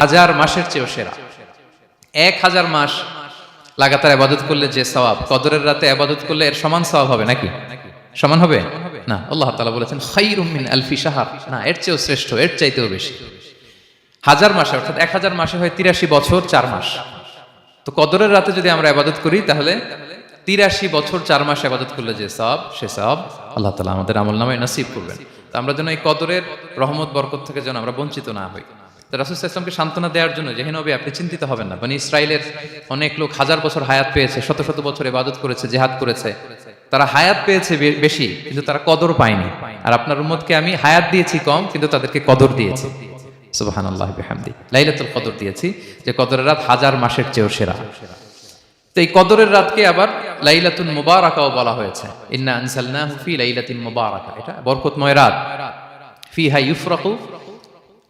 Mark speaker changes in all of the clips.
Speaker 1: হাজার মাসের চেয়েও সেরা। এক হাজার মাস লাগাতার আবাদত করলে যে সওয়াব, কদরের রাতে আবাদত করলে এর সমান সওয়াব হবে নাকি? সমান হবে? না, আল্লাহ তাআলা বলেছেন, খাইরুম মিন আলফি শাহর। না, এর চেয়েও শ্রেষ্ঠ, এর চাইতেও বেশি। হাজার মাসে, অর্থাৎ এক হাজার মাসে হয় তিরাশি বছর চার মাস। তো কদরের রাতে যদি আমরা আবাদত করি, তাহলে তিরাশি বছর চার মাস আবাদত করলে যে সব সে সব আল্লাহ তালা আমাদের আমল নামে নসিব করবেন। তো আমরা যেন এই কদরের রহমত, বরকত থেকে যেন আমরা বঞ্চিত না হই। রাসুল ইসলামকে সান্ত্বনা দেওয়ার জন্য যেহেন নবী, আপনি চিন্তিত হবেন না। মানে ইসরায়েলের অনেক লোক হাজার বছর হায়াত পেয়েছে, শত শত বছর ইবাদত করেছে, জেহাদ করেছে। তারা হায়াত পেয়েছে বেশি, কিন্তু তারা কদর পায়নি। আর আপনার উম্মতকে আমি হায়াত দিয়েছি কম, কিন্তু তাদেরকে কদর দিয়েছি। কদর দিয়েছি, যে কদরের রাত হাজার মাসের চেয়েও সেরা। তো এই কদরের রাতকে আবার লাইলাতুল মুবারাকাও বলা হয়েছে। ইন্না আনসালনাহু ফি লাইলাতিন মুবারাকা। এটা বরকতময় রাত। ফিহা ইউফরাকু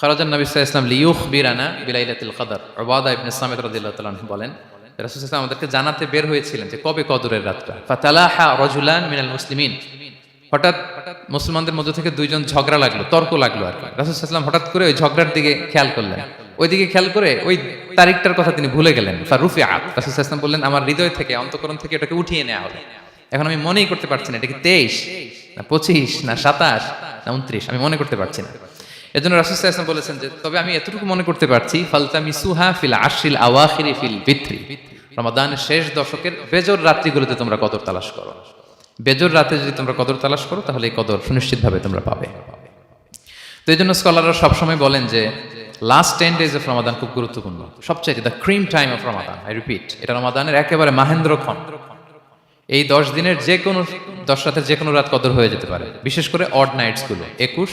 Speaker 1: খরাজান নবী ইসলাম লিউখ বিরানা বিলাইলাতুল কদর। ওবাদা ইবনে সামিদ তাআলা বলেন, রাসুল ইসলাম আমাদেরকে জানাতে বের হয়েছিলেন যে কবে কদরের রাতটা। ফাতালাহা রাজুলান মিনাল মুসলিমিন। হঠাৎ হঠাৎ মুসলমানদের মধ্যে থেকে দুইজন ঝগড়া লাগল, তর্ক লাগল আর কি। রাসুল ইসলাম হঠাৎ করে ওই ঝগড়ার দিকে খেয়াল করলেন। ওই দিকে খেয়াল করে ওই তারিখটার কথা তিনি ভুলে গেলেন। ফারুফি আত রাসুল ইসলাম বললেন, আমার হৃদয় থেকে, অন্তকরণ থেকে এটাকে উঠিয়ে নেওয়া হবে। এখন আমি মনেই করতে পারছি না, এটা কি তেইশ, না পঁচিশ, না সাতাশ, না উনত্রিশ, আমি মনে করতে পারছি না। এজন্য রাসুল ইসলাম বলেছেন যে, তবে আমি এতটুকু মনে করতে পারছি ফালতামি সুহা ফিল আশিল আওয়াখিরি ফিল বিত্রি। রমাদানের শেষ দশকের বেজর রাত্রিগুলোতে তোমরা কদর তালাশ করো। বেজর রাতে যদি তোমরা কদর তালাশ করো, তাহলে এই কদর সুনিশ্চিতভাবে তোমরা পাবে। তো এই জন্য স্কলাররা সবসময় বলেন যে last ten days of Ramadan খুব গুরুত্বপূর্ণ। সবচেয়ে the cream time of Ramadan I repeat এটা রমাদানের একেবারে মাহেন্দ্রক্ষণ এই দশ দিনের যে কোনো, দশ রাতের যে কোনো রাত কদর হয়ে যেতে পারে। বিশেষ করে অড নাইটসগুলো একুশ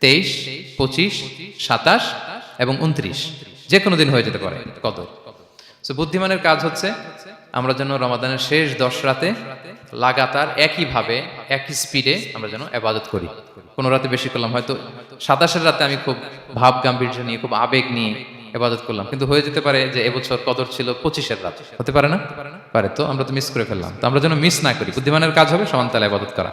Speaker 1: তেইশ, পঁচিশ, সাতাশ এবং উনত্রিশ। যে কোনো দিন হয়ে যেতে পারে। কদর। সো বুদ্ধিমানের কাজ হচ্ছে আমরা যেন রমাদানের শেষ দশ রাতে লাগাতার একইভাবে, একই স্পিডে আমরা যেন আবাদত করি। কোনো রাতে বেশি করলাম, হয়তো সাতাশের রাতে আমি খুব ভাব গাম্ভীর্য নিয়ে, খুব আবেগ নিয়ে এবাদত করলাম। কিন্তু হয়ে যেতে পারে যে এবছর কদর ছিল পঁচিশের রাত। হতে পারে না? পারে। তো আমরা তো মিস করে ফেললাম। তো আমরা যেন মিস না করি। বুদ্ধিমানের কাজ হবে সমানতালে আবাদত করা।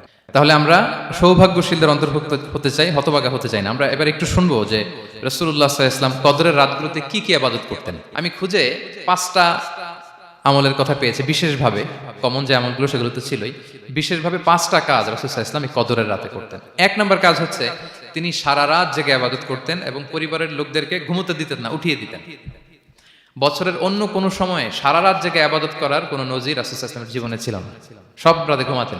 Speaker 1: তাহলে আমরা সৌভাগ্যশীলদের অন্তর্ভুক্ত হতে চাই হতভাগা হতে চাই না। আমরা এবার একটু শুনব যে রসুল্লাহ ইসলাম কদরের রাতগুলোতে কি কি আবাদত করতেন। আমি খুঁজে পাঁচটা আমলের কথা পেয়েছি, বিশেষভাবে কমন যে আমলগুলো সেগুলো তো ছিলই, বিশেষভাবে পাঁচটা কাজ রসুল্লাহ ইসলাম এই কদরের রাতে করতেন। এক নম্বর কাজ হচ্ছে তিনি সারা রাত জেগে আবাদত করতেন এবং পরিবারের লোকদেরকে ঘুমোতে দিতেন না, উঠিয়ে দিতেন। বছরের অন্য কোনো সময়ে সারা রাত জেগে আবাদত করার কোনো নজির রাসুসাল্লামের জীবনে ছিল না। সব রাতে ঘুমাতেন।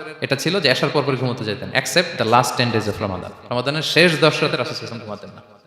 Speaker 1: এটা ছিল যে আসার পর ঘুমোতে যেতেন except the last ten days of Ramadan রমাদানের শেষ দশ রাতে রাসুল ঘুমাতেন না।